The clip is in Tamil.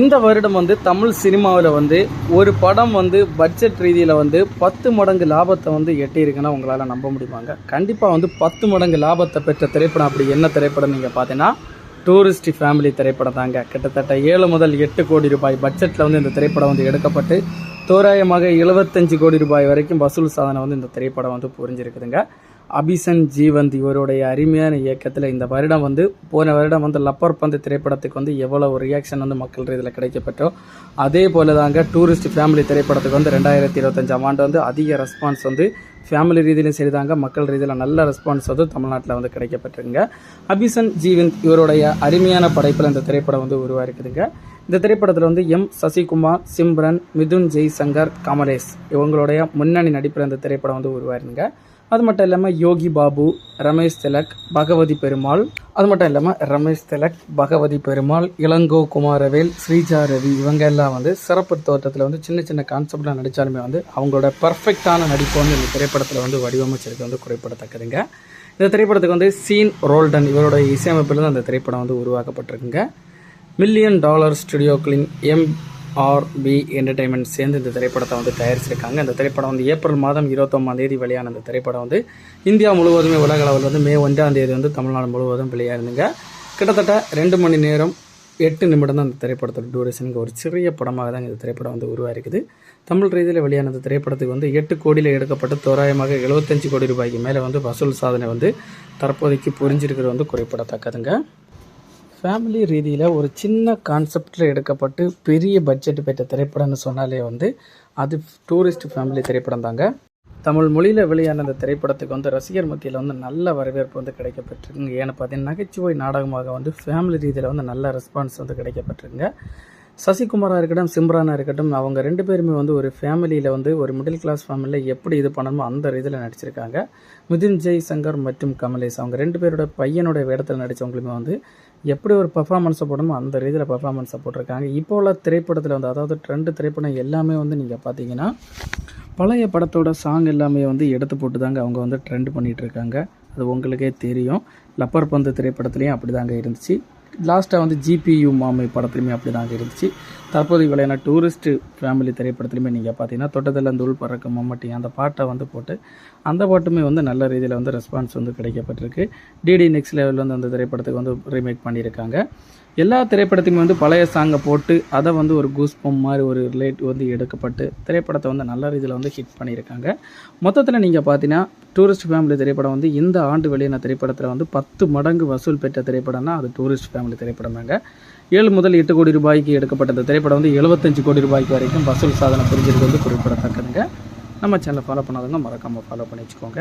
இந்த வருடம் வந்து தமிழ் சினிமாவில் வந்து ஒரு படம் வந்து பட்ஜெட் ரீதியில் வந்து பத்து மடங்கு லாபத்தை வந்து எட்டியிருக்குன்னா உங்களால் நம்ப முடியுமாங்க? கண்டிப்பாக வந்து பத்து மடங்கு லாபத்தை பெற்ற திரைப்படம் அப்படி என்ன திரைப்படம் நீங்கள் பார்த்தீங்கன்னா டூரிஸ்ட் ஃபேமிலி திரைப்படம் தாங்க. கிட்டத்தட்ட ஏழு முதல் எட்டு கோடி ரூபாய் பட்ஜெட்டில் வந்து இந்த திரைப்படம் வந்து எடுக்கப்பட்டு தோராயமாக எழுபத்தஞ்சு கோடி ரூபாய் வரைக்கும் வசூல் சாதனை வந்து இந்த திரைப்படம் வந்து புரிஞ்சிருக்குதுங்க. அபிசன் ஜீவந்த் இவருடைய அருமையான இயக்கத்தில் இந்த வருடம் வந்து போன வருடம் வந்து லப்பர் பந்து திரைப்படத்துக்கு வந்து எவ்வளோ ஒரு ரியாக்ஷன் வந்து மக்கள் இதில் கிடைக்கப்பட்டோ அதே போல தாங்க டூரிஸ்ட் ஃபேமிலி திரைப்படத்துக்கு வந்து ரெண்டாயிரத்தி இருபத்தஞ்சாம் ஆண்டு வந்து அதிக ரெஸ்பான்ஸ் வந்து ஃபேமிலி ரீதியிலும் சரிதாங்க மக்கள் ரீதியில் நல்ல ரெஸ்பான்ஸ் வந்து தமிழ்நாட்டில் வந்து கிடைக்கப்பட்டிருங்க அபிசன் ஜீவந்த் இவருடைய அருமையான படைப்பில் இந்த திரைப்படம் வந்து உருவாயிருக்குதுங்க. இந்த திரைப்படத்தில் வந்து எம் சசிகுமார் சிம்ரன் மிதுன் ஜெய்சங்கர் கமலேஷ் இவங்களுடைய முன்னணி நடிப்பில் இந்த திரைப்படம் வந்து உருவாயிருங்க அது மட்டும் இல்லாமல் யோகி பாபு ரமேஷ் திலக் பகவதி பெருமாள். அது மட்டும் இல்லாமல் ரமேஷ் திலக் பகவதி பெருமாள் இளங்கோ குமாரவேல் ஸ்ரீஜா ரவி இவங்க எல்லாம் வந்து சிறப்பு தோற்றத்தில் வந்து சின்ன சின்ன கான்செப்டில் நடித்தாலுமே வந்து அவங்களோட பர்ஃபெக்டான நடிப்பு வந்து இந்த திரைப்படத்தில் வந்து வடிவமைச்சிருக்கு வந்து குறிப்பிடத்தக்கதுங்க. இந்த திரைப்படத்துக்கு வந்து சீன் ரோல்டன் இவரோட இசையமைப்பில் தான் இந்த திரைப்படம் வந்து உருவாக்கப்பட்டிருக்குங்க. மில்லியன் டாலர் ஸ்டுடியோக்களின் எம்ஆர்பி என்டர்டைன்மெண்ட் சேர்ந்து இந்த திரைப்படத்தை வந்து தயாரிச்சிருக்காங்க. இந்த திரைப்படம் வந்து ஏப்ரல் மாதம் இருபத்தொம்பதாம் தேதி வெளியான இந்த திரைப்படம் வந்து இந்தியா முழுவதுமே உலக அளவில் வந்து மே ஒன்றாம் தேதி வந்து தமிழ்நாடு முழுவதும் வெளியாயிருந்துங்க. கிட்டத்தட்ட ரெண்டு மணி நேரம் எட்டு நிமிடம் தான் இந்த திரைப்படத்தோட டூரேஷனுக்கு ஒரு சிறிய படமாக தான் இந்த திரைப்படம் வந்து உருவாயிருக்குது. தமிழ் ரீதியில் வெளியான இந்த திரைப்படத்துக்கு வந்து எட்டு கோடியில் எடுக்கப்பட்டு தோராயமாக எழுபத்தஞ்சு கோடி ரூபாய்க்கு மேலே வந்து வசூல் சாதனை வந்து தற்போதைக்கு புரிஞ்சிருக்கிறது வந்து குறிப்பிடத்தக்கதுங்க. ஃபேமிலி ரீதியில் ஒரு சின்ன கான்செப்டில் எடுக்கப்பட்டு பெரிய பட்ஜெட் பெற்ற திரைப்படம்னு சொன்னாலே வந்து அது டூரிஸ்ட் ஃபேமிலி திரைப்படம் தாங்க. தமிழ் மொழியில் வெளியான அந்த திரைப்படத்துக்கு வந்து ரசிகர் மத்தியில் வந்து நல்ல வரவேற்பு வந்து கிடைக்கப்பட்டிருக்குங்க. ஏன்னு பார்த்தீங்கன்னா நகைச்சுவை நாடகமாக வந்து ஃபேமிலி ரீதியில் வந்து நல்ல ரெஸ்பான்ஸ் வந்து கிடைக்கப்பட்டிருக்குங்க. சசிகுமாராக இருக்கட்டும் சிம்ரானாக இருக்கட்டும் அவங்க ரெண்டு பேருமே வந்து ஒரு ஃபேமிலியில் வந்து ஒரு மிடில் கிளாஸ் ஃபேமிலியில் எப்படி இது பண்ணணுமோ அந்த இதில் நடிச்சிருக்காங்க. மிதுன் ஜெய் சங்கர் மற்றும் கமலேஷ். அவங்க ரெண்டு பேரோட பையனோட வேடத்தில் நடித்தவங்களுமே வந்து எப்படி ஒரு பர்ஃபார்மன்ஸை போடணுமோ அந்த ரீதியில் பர்ஃபார்மன்ஸை போட்டிருக்காங்க. இப்போ உள்ள திரைப்படத்தில் வந்து அதாவது ட்ரெண்டு திரைப்படம் எல்லாமே வந்து நீங்கள் பார்த்தீங்கன்னா பழைய படத்தோட சாங் எல்லாமே வந்து எடுத்து போட்டு தாங்க அவங்க வந்து ட்ரெண்ட் பண்ணிகிட்ருக்காங்க அது உங்களுக்கே தெரியும். லப்பர் பந்து திரைப்படத்துலேயும் அப்படி தாங்க இருந்துச்சு. லாஸ்ட்டாக வந்து ஜிபியு மாமை படத்துலையுமே அப்படி தாங்க இருந்துச்சு. தற்போது விளையாட டூரிஸ்ட் ஃபேமிலி திரைப்படத்துலையுமே நீங்கள் பார்த்தீங்கன்னா தொட்டதில் உள் பறக்க மம்மட்டி அந்த பாட்டை வந்து போட்டு அந்த பாட்டுமே வந்து நல்ல ரீதியில் வந்து ரெஸ்பான்ஸ் வந்து கிடைக்கப்பட்டிருக்கு. டிடி நெக்ஸ்ட் லெவலில் வந்து அந்த திரைப்படத்துக்கு வந்து ரீமேக் பண்ணியிருக்காங்க. எல்லா திரைப்படத்தையுமே வந்து பழைய சாங்கை போட்டு அதை வந்து ஒரு கூஸ்பம் மாதிரி ஒரு ரிலேட் வந்து எடுக்கப்பட்டு திரைப்படத்தை வந்து நல்ல ரீதியில் வந்து ஹிட் பண்ணியிருக்காங்க. மொத்தத்தில் நீங்கள் பார்த்தீங்கன்னா டூரிஸ்ட் ஃபேமிலி திரைப்படம் வந்து இந்த ஆண்டு வெளியான திரைப்படத்தில் வந்து பத்து மடங்கு வசூல் பெற்ற திரைப்படம்னா அது டூரிஸ்ட் ஃபேமிலி திரைப்படம் தாங்க. ஏழு முதல் எட்டு கோடி ரூபாய்க்கு எடுக்கப்பட்ட இந்த திரைப்படம் வந்து எழுபத்தஞ்சு கோடி ரூபாய்க்கு வரைக்கும் வசூல் சாதனை புரிஞ்சிருக்கு வந்து குறிப்பிடத்தக்கதுங்க. நம்ம சேனலை ஃபாலோ பண்ணாதவங்க மறக்காமல் ஃபாலோ பண்ணி வச்சுக்கோங்க